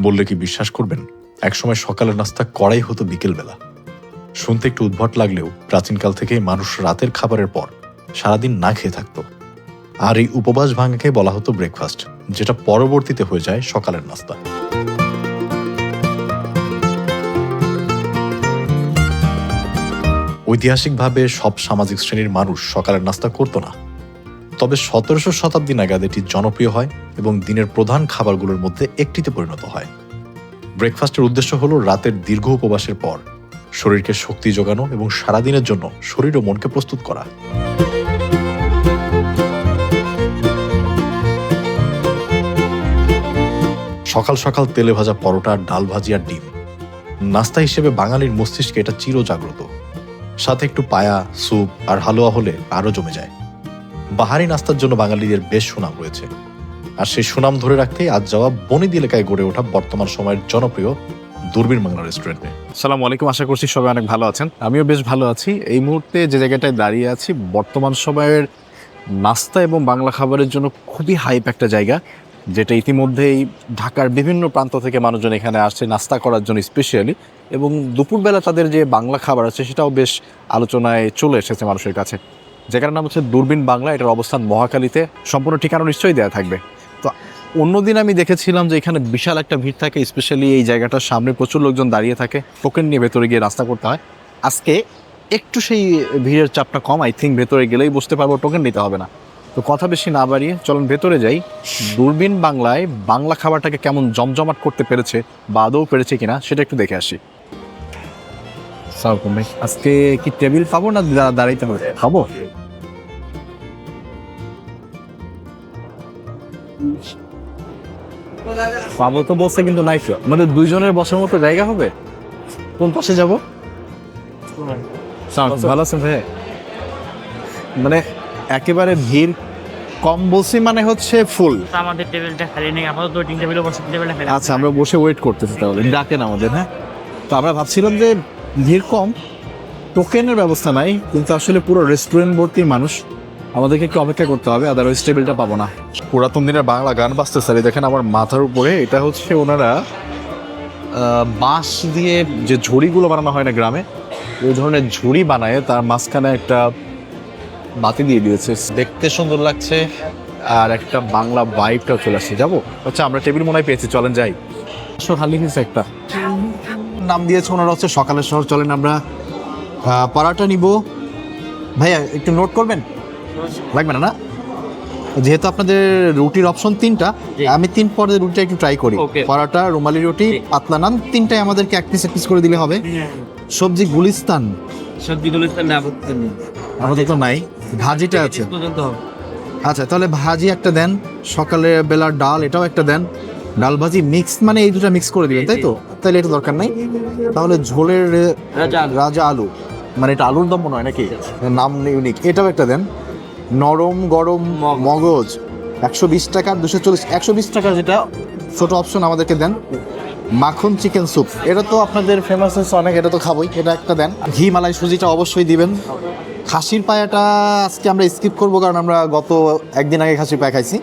বললে কি বিশ্বাস করবেন? একসময় সকালের নাস্তা কড়াই হতো বিকেলবেলা। শুনতে একটু উদ্ভট লাগলেও প্রাচীনকাল থেকে মানুষ রাতের খাবারের পর সারাদিন না খেয়ে থাকতো। আর এই উপবাস ভাঙাকে বলা হতো ব্রেকফাস্ট যেটা পরবর্তীতে হয়ে যায় সকালের নাস্তা। ঐতিহাসিকভাবে সব সামাজিক শ্রেণির মানুষ সকালের নাস্তা করতো না। তবে সতেরোশো শতাব্দী নাগাদ এটি জনপ্রিয় হয় এবং দিনের প্রধান খাবারগুলোর মধ্যে একটিতে পরিণত হয়। ব্রেকফাস্টের উদ্দেশ্য হলো রাতের দীর্ঘ উপবাসের পর, শরীরকে শক্তি যোগানো এবং সারাদিনের জন্য শরীর ও মনকে প্রস্তুত করা। সকাল সকাল তেলে ভাজা পরোটা, ডাল ভাজি আর ডিম। নাস্তা হিসেবে বাঙালির মস্তিষ্কে এটা চির জাগ্রত সাথে একটু পায়া, স্যুপ আর হালুয়া হলে আরও জমে যায়। বাহারি নাস্তার জন্য বাঙালিদের বেশ সুনাম রয়েছে। আর সেই সুনাম ধরে রাখতেই আজ যাওয়া বনিদি এলাকায় গড়ে ওঠা বর্তমান সময়ের জনপ্রিয় দূরবীন বাংলা রেস্টুরেন্টে। সালাম আলাইকুম, আশা করছি সবাই অনেক ভালো আছেন। আমিও বেশ ভালো আছি। এই মুহূর্তে যে জায়গাটায় দাঁড়িয়ে আছি, বর্তমান সময়ের নাস্তা এবং বাংলা খাবারের জন্য খুবই হাইপ একটা জায়গা, যেটা ইতিমধ্যেই ঢাকার বিভিন্ন প্রান্ত থেকে মানুষজন এখানে আসছে নাস্তা করার জন্য স্পেশালি এবং দুপুরবেলা তাদের যে বাংলা খাবার আছে সেটাও বেশ আলোচনায় চলে এসেছে মানুষের কাছে। জায়গাটার নাম হচ্ছে দূরবীন বাংলা, এটার অবস্থান মহাকালীতে সম্পূর্ণ ঠিকানা নিশ্চয়ই দেওয়া থাকবে। তো অন্যদিন আমি দেখেছিলাম যে এখানে বিশাল একটা ভিড় থাকে স্পেশালি এই জায়গাটার সামনে প্রচুর লোকজন দাঁড়িয়ে থাকে, টোকেন নিয়ে ভেতরে গিয়ে রাস্তা করতে হয়। আজকে একটু সেই ভিড়ের চাপটা কম আই থিঙ্ক ভেতরে গেলেই বুঝতে পারব, টোকেন নিতে হবে না। তো কথা বেশি না বাড়িয়ে চলুন ভেতরে যাই। দূরবীন বাংলায় বাংলা খাবারটাকে কেমন জমজমাট করতে পেরেছে বা আদৌ পেরেছে কিনা, সেটা একটু দেখে আসি। সালাম ভাই আজকে কি টেবিল পাবো না দাঁড়াইতে হবে? খাব? পাবো তো বলছে কিন্তু নাই তো। মানে দুইজনের বসার মতো জায়গা হবে? কোন পাশে যাব? ভালো আছেন ভাই মানে একেবারে ভিড় কম বলছি মানে হচ্ছে ফুল। আমাদের টেবিলটা খালি নেই আপাতত তিন টেবিলে বসে টেবিলটা খালি আচ্ছা আমরা বসে ওয়েট করতেছি তাহলে। ডাকেন আমাদের হ্যাঁ? তো আমরা ভাবছিলাম যে ভিড় টোকেনের ব্যবস্থা নাই, কিন্তু আসলে পুরো রেস্টুরেন্ট ভর্তি মানুষ আমাদেরকে একটু অপেক্ষা করতে হবে আদারওয়াইজ টেবিলটা পাবো না। পুরাতন দিনের বাংলা গান বাজতে স্যার। দেখেন আমার মাথার উপরে, এটা হচ্ছে ওনারা বাঁশ দিয়ে যে ঝুড়িগুলো বানানো হয় না গ্রামে, ওই ধরনের ঝুড়ি বানায়, তার মাঝখানে একটা বাতি দিয়ে দিয়েছে। দেখতে সুন্দর লাগছে, আর একটা বাংলা ভাইবটাও চলে আসছে। যাব? আচ্ছা আমরা টেবিল মনে হয় পেয়েছি, চলেন যাই। হয়েছে একটা। নাম দিয়েছে ওনারা হচ্ছে সকালের শহর। চলেন আমরা পরাটা নিব। ভাইয়া একটু নোট করবেন? লাগবে না না? যেহেতু আপনাদের রুটির অপশন তিনটা আমি তিন পদের রুটিটা একটু ট্রাই করি. পরাটা রুমালি রুটি পাতলা নান তিনটাই আমাদেরকে এক পিস এক পিস করে দিলে হবে। সবজি গুলিস্তান। সবজি গুলিস্তান না আপত্তি নেই। আমাদের তো নাই। ভাজিটা আছে। আচ্ছা তাহলে ভাজি একটা দেন। সকালে বেলার ডাল এটাও একটা দেন। ডাল ভাজি মিক্স মানে এই দুটো মিক্স করে দিবেন তাই তো? তাহলে এটা দরকার নাই। তাহলে ঝোলের রাজা আলু। মানে এটা আলুর দম নয় নাকি? নাম ইউনিক। এটাও একটা দেন। নরম গরম মগজ। একশো বিশ টাকা দুশো চল্লিশ। একশো বিশ টাকা যেটা ছোটো অপশন আমাদেরকে দেন। মাখন চিকেন স্যুপ এটা তো আপনাদের ফেমাস হচ্ছে অনেক এটা তো খাবোই। এটা একটা দেন। ঘি মালাই সুজিটা অবশ্যই দিবেন। খাসির পায়াটা আজকে আমরা স্কিপ করব কারণ আমরা গত একদিন আগে খাসির পায়া খাইছি।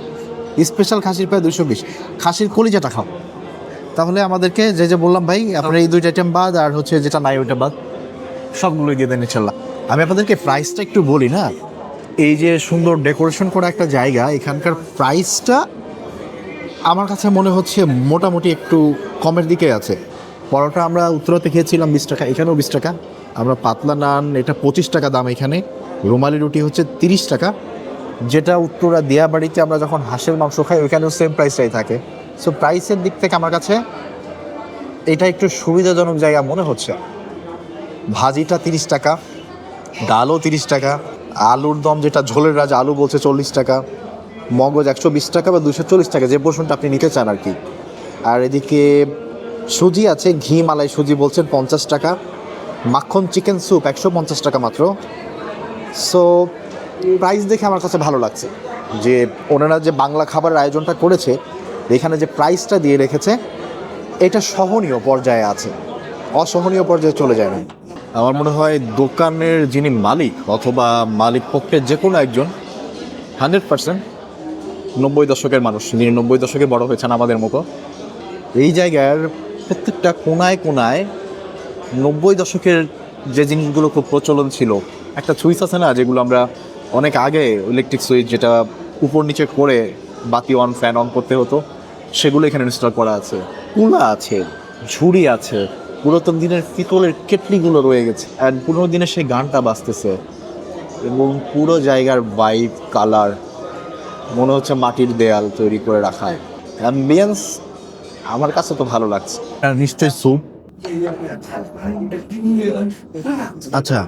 স্পেশাল খাসির পায়া দুশো বিশ। খাসির কলিজাটা খাও। তাহলে আমাদেরকে যে যে বললাম ভাই আপনার এই দুইটা আইটেম বাদ আর হচ্ছে যেটা নাই ওইটা বাদ সবগুলোই দিয়ে দেন ইনশাল্লাহ। আমি আপনাদেরকে প্রাইসটা একটু বলি না? এই যে সুন্দর ডেকোরেশন করা একটা জায়গা এখানকার প্রাইসটা আমার কাছে মনে হচ্ছে মোটামুটি একটু কমের দিকে আছে। পরোটা আমরা উত্তরাতে খেয়েছিলাম বিশ টাকা এখানেও বিশ টাকা। আমরা পাতলা নান এটা পঁচিশ টাকা দাম এখানে। রুমালি রুটি হচ্ছে তিরিশ টাকা। যেটা উত্তরা দেয়া বাড়িতে আমরা যখন হাঁসের মাংস খাই ওইখানেও সেম প্রাইসটাই থাকে। সো প্রাইসের দিক থেকে আমার কাছে এটা একটু সুবিধাজনক জায়গা মনে হচ্ছে। ভাজিটা তিরিশ টাকা, ডালও তিরিশ টাকা, আলুর দম যেটা ঝোলের রাজা আলু বলছে চল্লিশ টাকা, মগজ একশো বিশ টাকা বা দুশো চল্লিশ টাকা, যে পোর্শনটা আপনি নিতে চান আর কি। আর এদিকে সুজি আছে, ঘি মালাই সুজি বলছেন পঞ্চাশ টাকা, মাখন চিকেন স্যুপ একশো পঞ্চাশ টাকা মাত্র। সো প্রাইস দেখে আমার কাছে ভালো লাগছে। যে ওনারা যে বাংলা খাবারের আয়োজনটা করেছে এখানে যে প্রাইসটা দিয়ে রেখেছে, এটা সহনীয় পর্যায়ে আছে। অসহনীয় পর্যায়ে চলে যায় না। আমার মনে হয় দোকানের যিনি মালিক অথবা মালিক পক্ষের যে কোনো একজন হান্ড্রেড পার্সেন্ট নব্বই দশকের মানুষ, যিনি নব্বই দশকে বড় হয়েছেন আমাদের মতো, এই জায়গার প্রত্যেকটা কোনায় কোনায় নব্বই দশকের যে জিনিসগুলো খুব প্রচলন ছিল, একটা সুইচ আছে না, যেগুলো আমরা অনেক আগে ইলেকট্রিক সুইচ যেটা উপর নিচে করে বাতি অন ফ্যান অন করতে হতো সেগুলো এখানে ইনস্টল করা আছে। কুলা আছে, ঝুড়ি আছে, পুরাতন দিনের পিতলের কেটলিগুলো রয়ে গেছে। অ্যান্ড পুরোনো দিনের সেই গানটা বাজতেছে। এবং পুরো জায়গার বাইক কালার মনে হচ্ছে মাটির দেয়াল তৈরি করে রাখা। অ্যাম্বিয়েন্স আমার কাছে তো ভালো লাগছে। নিশ্চয়ই স্যুপ আচ্ছা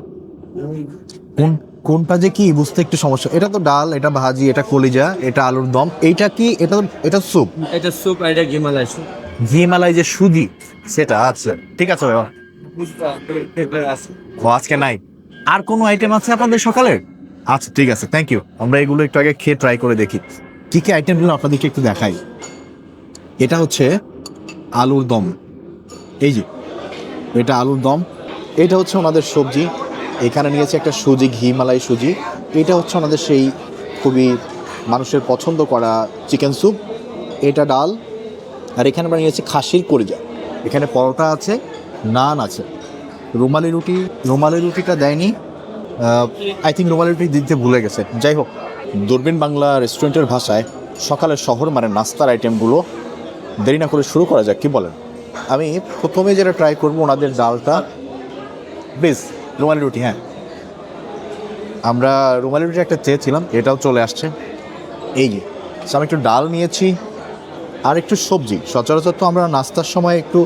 কোন কোনটা যে কি বুঝতে একটু সমস্যা। এটা তো ডাল এটা ভাজি এটা কলিজা এটা আলুর দম। এইটা কি এটা এটা স্যুপ? এটা স্যুপ আর এটা গিমালাই স্যুপ। ঘিমালাই যে সুজি সেটা আচ্ছা ঠিক আছে ভাইয়া ও আজকে নাই। আর কোনো আইটেম আছে আপনাদের সকালে? আচ্ছা ঠিক আছে থ্যাংক ইউ আমরা এগুলো একটু আগে খেয়ে ট্রাই করে দেখি। কি কি আইটেমগুলো আপনাদেরকে একটু দেখাই? এটা হচ্ছে আলুর দম। এই যে এটা আলুর দম। এটা হচ্ছে ওনাদের সবজি। এখানে নিয়েছে একটা সুজি, ঘি, মালাই সুজি। এটা হচ্ছে ওনাদের সেই খুবই মানুষের পছন্দ করা চিকেন স্যুপ। এটা ডাল। আর এখানে আমরা নিয়েছি খাসির কলিজা। এখানে পরোটা আছে, নান আছে। রুমালি রুটি, রুমালি রুটিটা দেয়নি। আই থিঙ্ক রুমালি রুটি দিতে ভুলে গেছে। যাই হোক, দূরবীন বাংলা রেস্টুরেন্টের ভাষায় সকালের শহর মানে নাস্তার আইটেমগুলো দেরি না করে শুরু করা যাক, কি বলেন? আমি প্রথমে যেটা ট্রাই করব ওনাদের ডালটা। বেশ রুমালি রুটি হ্যাঁ। আমরা রুমালি রুটি একটা চেয়েছিলাম, এটাও চলে আসছে। এই যে আমি একটু ডাল নিয়েছি আর একটু সবজি। সচরাচর তো আমরা নাস্তার সময় একটু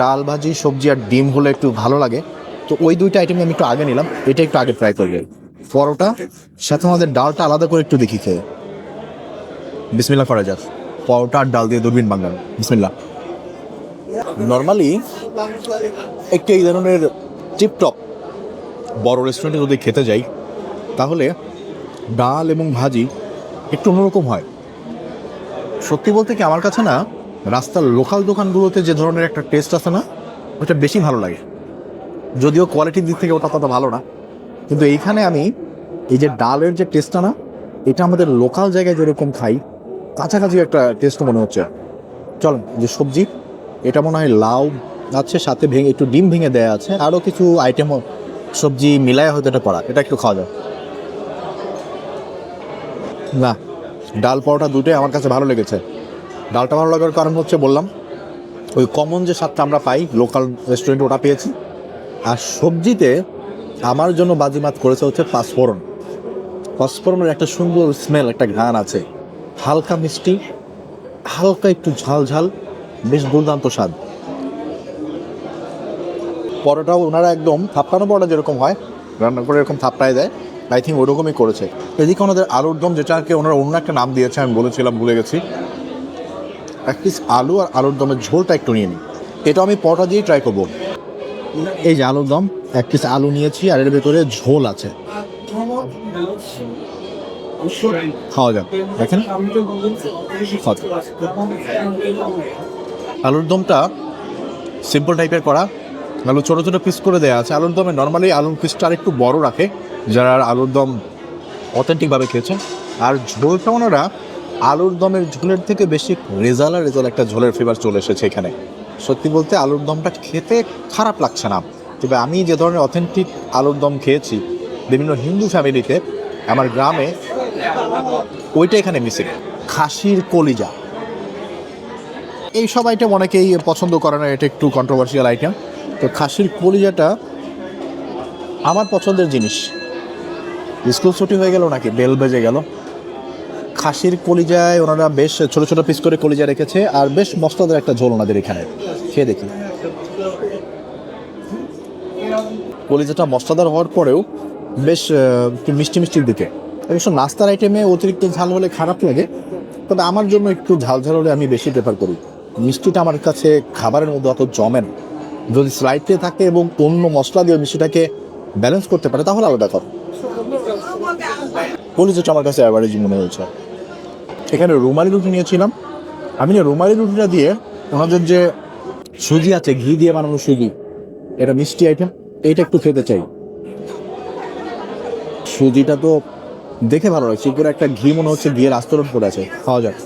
ডাল ভাজি, সবজি আর ডিম হলে একটু ভালো লাগে। তো ওই দুইটা আইটেম আমি একটু আগে নিলাম, এটা একটু আগে ট্রাই করবে। পরোটা, সাথে আমাদের ডালটা আলাদা করে একটু দেখি খেয়ে। বিসমিল্লা করা যাক। পরোটা আর ডাল দিয়ে দূরবীন বাঙাল বিসমিল্লা নর্মালি একটু এই ধরনের টিপটপ বড় রেস্টুরেন্টে যদি খেতে যাই, তাহলে ডাল এবং ভাজি একটু অন্যরকম হয়। সত্যি বলতে কি আমার কাছে না, রাস্তার লোকাল দোকানগুলোতে যে ধরনের একটা টেস্ট আছে না ওটা বেশি ভালো লাগে। যদিও কোয়ালিটির দিক থেকে ওটা তত ভালো না। কিন্তু এইখানে আমি এই যে ডালের যে টেস্টটা না, এটা আমাদের লোকাল জায়গায় যেরকম খাই, কাছাকাছি একটা টেস্ট মনে হচ্ছে। চলেন যে সবজি, এটা মনে হয় লাউ আছে, সাথে ভেঙে, একটু ডিম ভেঙে দেয়া আছে, আরও কিছু আইটেমও সবজি মিলায় হয়তো এটা করা। এটা একটু খাওয়া যায়। না, ডাল পরোটা দুটোই আমার কাছে ভালো লেগেছে। ডালটা ভালো লাগার কারণ হচ্ছে বললাম, ওই কমন যে স্বাদটা আমরা পাই লোকাল রেস্টুরেন্টে ওটা পেয়েছি। আর সবজিতে আমার জন্য বাজিমাত করেছে হচ্ছে পাঁচফোড়ন। পাঁচফোড়নের একটা সুন্দর স্মেল একটা ঘ্রাণ আছে। হালকা মিষ্টি, হালকা একটু ঝাল ঝাল, বেশ দুর্দান্ত স্বাদ। পরোটাও ওনারা একদম থাপ্পানো পরোটা যেরকম হয়, রান্না করে এরকম থাপড়ায় দেয়। আই থিঙ্ক ওরকমই করেছে। এদিকে ওনাদের আলুর দম যেটাকে ওনারা অন্য একটা নাম দিয়েছে, আমি বলেছিলাম, ভুলে গেছি। এক পিস আলু আর আলুর দমের ঝোলটা একটু নিয়ে নিই। এটা আমি পরোটা দিয়েই ট্রাই করব। এই যে আলুর দম, এক পিস আলু নিয়েছি আর এর ভেতরে ঝোল আছে। খাওয়া যাক। দেখেন। আলুর দমটা সিম্পল টাইপের করা। আলু ছোটো ছোটো পিস করে দেওয়া আছে। আলুর দমে নর্মালি আলুর পিসটা আর একটু বড় রাখে, যারা আলুর দম অথেন্টিকভাবে খেয়েছেন। আর ঝোলটা ওনারা আলুর দমের ঝোলের থেকে বেশি রেজালা রেজাল একটা ঝোলের ফ্লেভার চলে এসেছে এখানে। সত্যি বলতে আলুর দমটা খেতে খারাপ লাগছে না। তবে আমি যে ধরনের অথেন্টিক আলুর দম খেয়েছি, বিভিন্ন হিন্দু ফ্যামিলিতে আমার গ্রামে, ওইটা এখানে মিসিং খাসির কলিজা। এই সব আইটেম অনেকেই পছন্দ করে না, এটা একটু কন্ট্রোভার্সিয়াল আইটেম তো খাসির কলিজাটা আমার পছন্দের জিনিস। স্কুল ছুটি হয়ে গেল নাকি? বেল বেজে গেল। খাসির কলিজায় ওনারা বেশ ছোট ছোট পিস করে কলিজা রেখেছে আর বেশ মশলাদার একটা ঝোল ওনাদের এখানে। খেয়ে দেখি। কলিজাটা মশলাদার হওয়ার পরেও বেশ একটু মিষ্টি মিষ্টির দিকে। অবশ্য নাস্তার আইটেমে অতিরিক্ত ঝাল হলে খারাপ লাগে, তবে আমার জন্য একটু ঝাল ঝাল হলে আমি বেশি প্রেফার করি। মিষ্টিটা আমার কাছে খাবারের মধ্যে অত জমে না। যদি স্লাইডে থাকে এবং অন্য মশলা দিয়ে মিষ্টিটাকে ব্যালেন্স করতে পারে, তাহলে আলাদা কথা। কলিজাটা আমার কাছে অ্যাভারেজ মনে হয়েছে। এখানে রুমালি রুটি নিয়েছিলাম। আমি না রুমালি রুটিটা দিয়ে ওনাদের যে সুজি আছে, ঘি দিয়ে বানানো সুজি, এটা মিষ্টি আইটেম এইটা একটু খেতে চাই। সুজিটা তো দেখে ভালো লাগছে উপরে একটা ঘি মনে হচ্ছে ঘিয়ের আস্তরণ পড়ে আছে। খাওয়া যাক।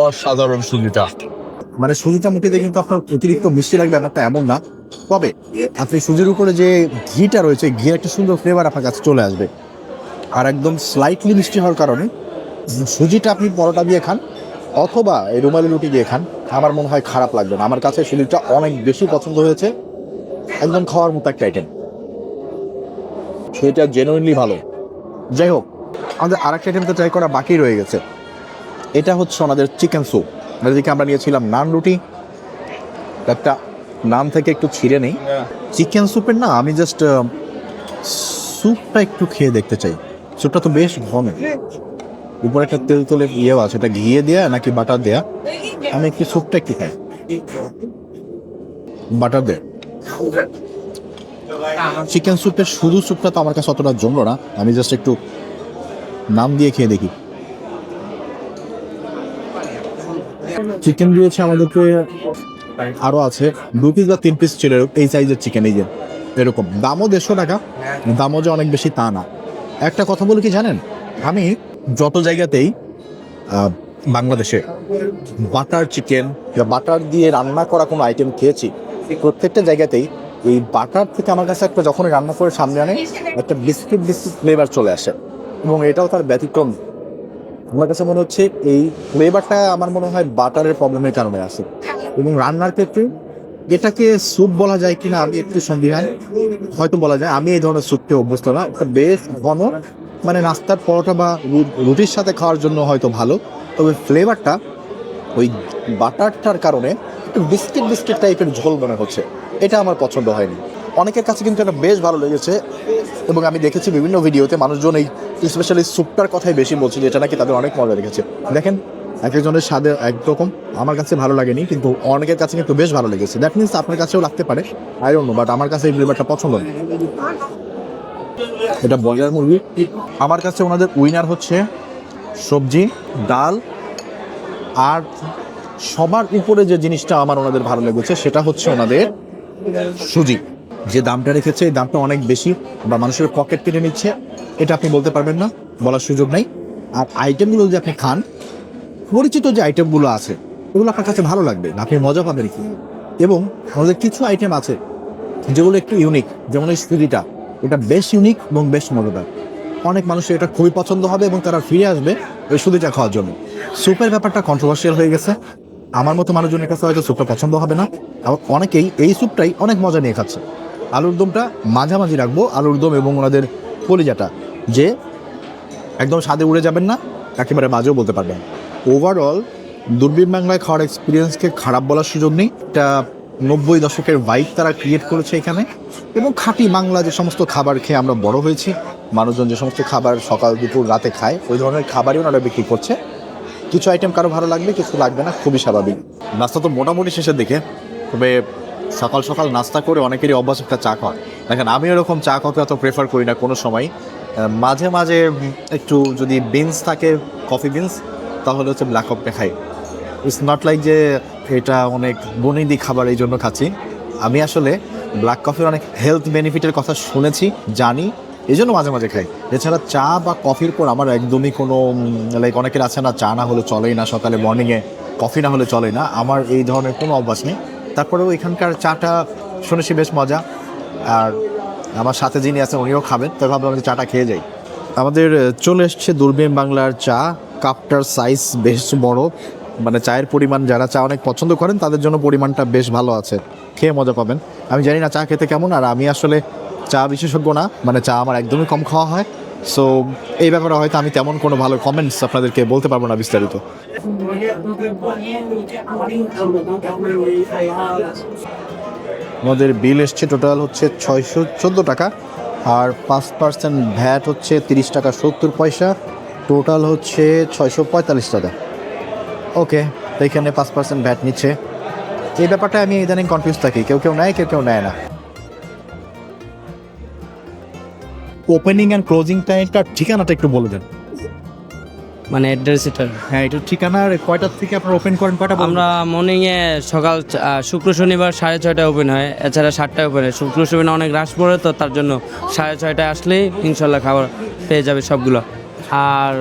অসাধারণ সুবিধা মানে সুজিটা মুখে কিন্তু আপনার অতিরিক্ত মিষ্টি লাগবে, ব্যাপারটা এমন না। তবে আপনি সুজির উপরে যে ঘিটা রয়েছে ঘি একটা সুন্দর ফ্লেভার আপনার কাছে চলে আসবে। আর একদম স্লাইটলি মিষ্টি হওয়ার কারণে সুজিটা আপনি পরোটা দিয়ে খান, অথবা এই রুমালি রুটি দিয়ে খান, আমার মনে হয় খারাপ লাগবে না। আমার কাছে সুজিটা অনেক বেশি পছন্দ হয়েছে, একদম খাওয়ার মতো একটা আইটেম সেটা জেনুইনলি ভালো। যাই হোক, আমাদের আর একটা আইটেম তো ট্রাই করা বাকি রয়ে গেছে। এটা হচ্ছে ওনাদের চিকেন স্যুপ এদিকে আমরা নিয়েছিলাম নান রুটি একটা নান থেকে একটু ছিঁড়ে নেই। চিকেন স্যুপের না আমি জাস্ট স্যুপটা একটু খেয়ে দেখতে চাই। স্যুপটা তো বেশ ঘন। উপরে একটা তেল তেলে ইয়েও আছে এটা ঘিয়ে দেয়া নাকি বাটার দেয়া? আমি একটু স্যুপটা একটু খাই। বাটার দে চিকেন স্যুপের শুধু স্যুপটা তো আমার কাছে অতটা জমলো না। আমি জাস্ট একটু নাম দিয়ে খেয়ে দেখি। চিকেন দিয়েছে আমাদেরকে, আরও আছে। দু পিস বা তিন পিস ছিল, এই সাইজের চিকেন এই যে, এরকম। দামও দেড়শো টাকা, দামও যে অনেক বেশি তা না। একটা কথা বলে কি জানেন? আমি যত জায়গাতেই বাংলাদেশে বাটার চিকেন বা বাটার দিয়ে রান্না করা কোনো আইটেম খেয়েছি প্রত্যেকটা জায়গাতেই এই বাটার থেকে আমার কাছে একটা যখন রান্না করে সামনে আনে, একটা বিস্কিট বিস্কিট ফ্লেভার চলে আসে। এবং এটাও তার ব্যতিক্রম। আমার কাছে মনে হচ্ছে এই ফ্লেভারটা আমার মনে হয় বাটারের প্রবলেমের কারণে আসে এবং রান্নার ক্ষেত্রে এটাকে স্যুপ বলা যায় কিনা আমি একটু সন্দিহান। হয়তো বলা যায়, আমি এই ধরনের স্যুপকে অভ্যস্ত না। একটা বেশ ঘন মানে নাস্তার পরোটা বা রুটির সাথে খাওয়ার জন্য হয়তো ভালো। তবে ফ্লেভারটা ওই বাটারটার কারণে একটু বিস্কিট বিস্কিট টাইপের ঝোল মনে হচ্ছে। এটা আমার পছন্দ হয়নি। অনেকের কাছে কিন্তু এটা বেশ ভালো লেগেছে। এবং আমি দেখেছি বিভিন্ন ভিডিওতে মানুষজন এই স্পেশালি স্যুপটার কথাই বেশি বলছে, যেটা নাকি তাদের অনেক মজা লেগেছে। দেখেন এক একজনের স্বাদে একরকম, আমার কাছে ভালো লাগেনি, কিন্তু অনেকের কাছে কিন্তু বেশ ভালো লেগেছে। দ্যাট মিনস আপনার কাছেও লাগতে পারে আই ডোন্ট নো বাট আমার কাছে এই ফ্লেভারটা পছন্দ এটা ব্রয়লার মুরগি। আমার কাছে ওনাদের উইনার হচ্ছে সবজি, ডাল, আর সবার উপরে যে জিনিসটা আমার ওনাদের ভালো লেগেছে, সেটা হচ্ছে ওনাদের সুজি। যে দামটা রেখেছে, এই দামটা অনেক বেশি বা মানুষের পকেট কেটে নিচ্ছে, এটা আপনি বলতে পারবেন না, বলার সুযোগ নাই। আর আইটেমগুলো যদি আপনি খান, পরিচিত যে আইটেমগুলো আছে ওগুলো আপনার কাছে ভালো লাগবে আপনি মজা পাবেন কি? এবং আমাদের কিছু আইটেম আছে যেগুলো একটু ইউনিক যেমন এই সুজিটা এটা বেশ ইউনিক এবং বেশ মজাদার। অনেক মানুষের এটা খুবই পছন্দ হবে এবং তারা ফিরে আসবে ওই সুজিটা খাওয়ার জন্য। স্যুপের ব্যাপারটা কন্ট্রোভার্সিয়াল হয়ে গেছে। আমার মতো মানুষজনের কাছে হয়তো স্যুপটা পছন্দ হবে না। আবার অনেকেই এই স্যুপটাই অনেক মজা নিয়ে খাচ্ছে। আলুর দমটা মাঝামাঝি রাখব, আলুর দম এবং ওনাদের কলিজাটা, যে একদম স্বাদে উড়ে যাবেন না, একেবারে মাঝেও বলতে পারবেন। ওভারঅল দূরবীন বাংলায় খাওয়ার এক্সপিরিয়েন্সকে খারাপ বলার সুযোগ নেই। এটা নব্বই দশকের ভাইব তারা ক্রিয়েট করেছে এখানে। এবং খাঁটি বাংলা যে সমস্ত খাবার খেয়ে আমরা বড় হয়েছি, মানুষজন যে সমস্ত খাবার সকাল, দুপুর, রাতে খায়, ওই ধরনের খাবারই ওনারা বিক্রি করছে। কিছু আইটেম কারও ভালো লাগবে, কিছু লাগবে না, খুবই স্বাভাবিক। নাস্তা তো মোটামুটি শেষের দিকে, তবে সকাল সকাল নাস্তা করে অনেকেরই অভ্যাস একটা চা খাওয়া। দেখেন, আমি এরকম চা কফি অত প্রেফার করি না কোনো সময়। মাঝে মাঝে একটু যদি বিনস থাকে কফি বিনস তাহলে হচ্ছে ব্ল্যাক কফিটা খাই। ইটস নট লাইক যে এটা অনেক বনিদি খাবার এই জন্য খাচ্ছি। আমি আসলে ব্ল্যাক কফির অনেক হেলথ বেনিফিটের কথা শুনেছি, জানি, এই জন্য মাঝে মাঝে খাই। এছাড়া চা বা কফির পর আমার একদমই কোনো লাইক অনেকের আছে না, চা না হলে চলেই না সকালে মর্নিংয়ে কফি না হলে চলে না। আমার এই ধরনের কোনো অভ্যাস নেই। তারপরেও এখানকার চাটা শুনেছি বেশ মজা। আর আমার সাথে যিনি আছেন, উনিও খাবেন। তাই ভাবলাম আমি চাটা খেয়ে যাই। আমাদের চলে এসছে দূরবীন বাংলার চা। কাপটার সাইজ বেশ বড়। মানে চায়ের পরিমাণ যারা চা অনেক পছন্দ করেন, তাদের জন্য পরিমাণটা বেশ ভালো আছে। খেয়ে মজা পাবেন। আমি জানি না চা খেতে কেমন, আর আমি আসলে চা বিশেষজ্ঞ না। মানে চা আমার একদমই কম খাওয়া হয়। সো এই ব্যাপারে হয়তো আমি তেমন কোনো ভালো কমেন্টস আপনাদেরকে বলতে পারব না বিস্তারিত। আমাদের বিল এসছে টোটাল হচ্ছে ছয়শো চোদ্দ টাকা আর পাঁচ পার্সেন্ট ভ্যাট হচ্ছে তিরিশ টাকা সত্তর পয়সা টোটাল হচ্ছে ছয়শো পঁয়তাল্লিশ টাকা। ওকে তো এখানে পাঁচ পার্সেন্ট ভ্যাট নিচ্ছে। এই ব্যাপারটা আমি ইদানিং কনফিউজ থাকি। কেউ কেউ নেয় কেউ কেউ নেয় না। ওপেনিং অ্যান্ড ক্লোজিং টাইমটার ঠিকানাটা একটু বলে দেন। মানে অ্যাড্রেস এটা হ্যাঁ এটা ঠিকানার কয়টার থেকে আপনারা ওপেন করেন কয়টা? আমরা মর্নিংয়ে সকাল শুক্র শনিবার সাড়ে ছয়টায় ওপেন হয় এছাড়া সাতটায় ওপেন হয়। শুক্র শনিবার অনেক রাশ পড়ে তো তার জন্য সাড়ে ছয়টায় আসলেই ইনশাল্লাহ খাবার পেয়ে যাবে সবগুলো। আর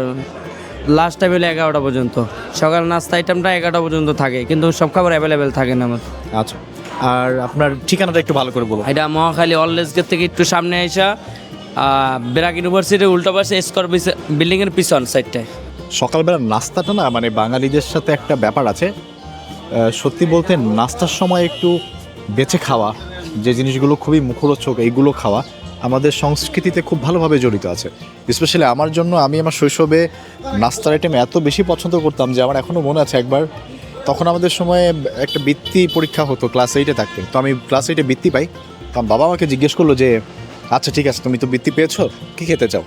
লাস্ট টাইম হলো এগারোটা পর্যন্ত। সকাল নাস্তা আইটেমটা এগারোটা পর্যন্ত থাকে কিন্তু সব খাবার অ্যাভেলেবেল থাকে না আমার আচ্ছা আর আপনার ঠিকানাটা একটু ভালো করে বলুন। এটা মহাখালী অললেস গেট থেকে একটু সামনে এসা বেরাক ইউনিভার্সিটির উল্টো পাশে স্কোর বিল্ডিংয়ের পিছন সাইডটায় সকালবেলা নাস্তাটা না মানে বাঙালিদের সাথে একটা ব্যাপার আছে। সত্যি বলতে নাস্তার সময় একটু বেঁচে খাওয়া, যে জিনিসগুলো খুবই মুখরোচক, এইগুলো খাওয়া আমাদের সংস্কৃতিতে খুব ভালোভাবে জড়িত আছে। স্পেশালি আমার জন্য আমি আমার শৈশবে নাস্তার আইটেম এত বেশি পছন্দ করতাম যে আমার এখনও মনে আছে একবার। তখন আমাদের সময়ে একটা বৃত্তি পরীক্ষা হতো ক্লাস এইটে থাকতে। তো আমি ক্লাস এইটে বৃত্তি পাই। তো বাবা আমাকে জিজ্ঞেস করল যে আচ্ছা ঠিক আছে, তুমি তো বৃত্তি পেয়েছ, কি খেতে চাও?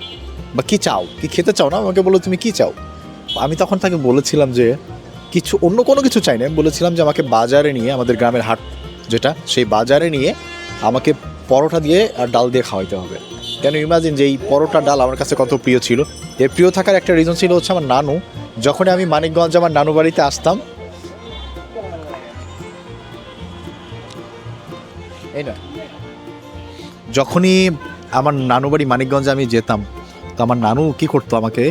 বা কি চাও? কি খেতে চাও না? আমাকে বলল তুমি কি চাও? আমি তখন তাকে বলেছিলাম যে, কিছু অন্য কোনো কিছু চাই না। আমি বলেছিলাম যে, আমাকে বাজারে নিয়ে, আমাদের গ্রামের হাট যেটা, সেই বাজারে নিয়ে আমাকে পরোটা দিয়ে আর ডাল দিয়ে খাওয়াইতে হবে। কেন ইমাজিন যে এই পরোটা ডাল আমার কাছে কত প্রিয় ছিল। এর প্রিয় থাকার একটা রিজন ছিল হচ্ছে আমার নানু। যখনই আমি মানিকগঞ্জ আমার নানু বাড়িতে আসতাম, এই না। যখনই আমার নানু বাড়ি মানিকগঞ্জে আমি যেতাম, তো আমার নানু কি করতো আমাকে?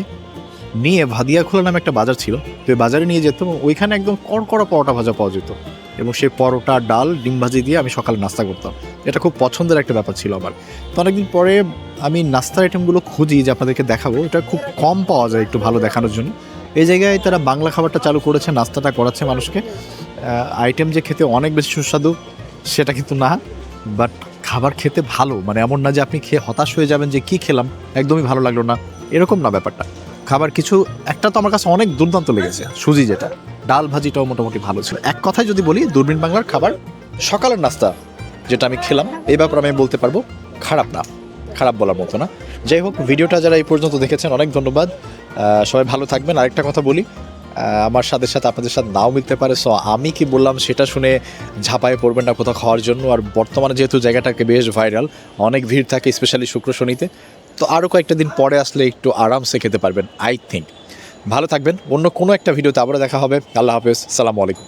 নিয়ে ভাদিয়াখোলা নামে একটা বাজার ছিল, তো বাজারে নিয়ে যেত ওইখানে একদম কড়কড়া পরোটা ভাজা পাওয়া যেত। এবং সেই পরোটা, ডাল, ডিম ভাজি দিয়ে আমি সকালে নাস্তা করতাম। এটা খুব পছন্দের একটা ব্যাপার ছিল আমার। তো অনেকদিন পরে আমি নাস্তার আইটেমগুলো খুঁজি যে আপনাদেরকে দেখাবো। এটা খুব কম পাওয়া যায় একটু ভালো দেখানোর জন্য। এই জায়গায় তারা বাংলা খাবারটা চালু করেছে, নাস্তাটা করাচ্ছে মানুষকে। আইটেম যে খেতে অনেক বেশি সুস্বাদু, সেটা কিন্তু না। বাট খাবার খেতে ভালো মানে এমন না যে আপনি খেয়ে হতাশ হয়ে যাবেন যে কি খেলাম, একদমই ভালো লাগল না। এরকম না ব্যাপারটা। খাবার কিছু, একটা তো আমার কাছে অনেক দুর্দান্ত লেগেছে, সুজি যেটা। ডাল ভাজিটাও মোটামুটি ভালো ছিল। এক কথায় যদি বলি, দূরবীন বাংলার খাবার সকালের নাস্তা যেটা আমি খেলাম, এই ব্যাপারে আমি বলতে পারব, খারাপ না। খারাপ বলার মতো না। যাই হোক, ভিডিওটা যারা এই পর্যন্ত দেখেছেন, অনেক ধন্যবাদ। সবাই ভালো থাকবেন। আরেকটা কথা বলি আমার সাথে সাথে আপনাদের সাথে নাও মিলতে পারে। সো আমি কি বললাম সেটা শুনে ঝাঁপায় পড়বেন না কোথাও খাওয়ার জন্য। আর বর্তমানে যেহেতু জায়গাটাকে বেশ ভাইরাল অনেক ভিড় থাকে স্পেশালি শুক্র শনিতে। তো আরও কয়েকটা দিন পরে আসলে একটু আরামসে খেতে পারবেন আই থিঙ্ক ভালো থাকবেন। অন্য কোনো একটা ভিডিওতে আবারও দেখা হবে। আল্লাহ হাফেজ। সালামু আলাইকুম।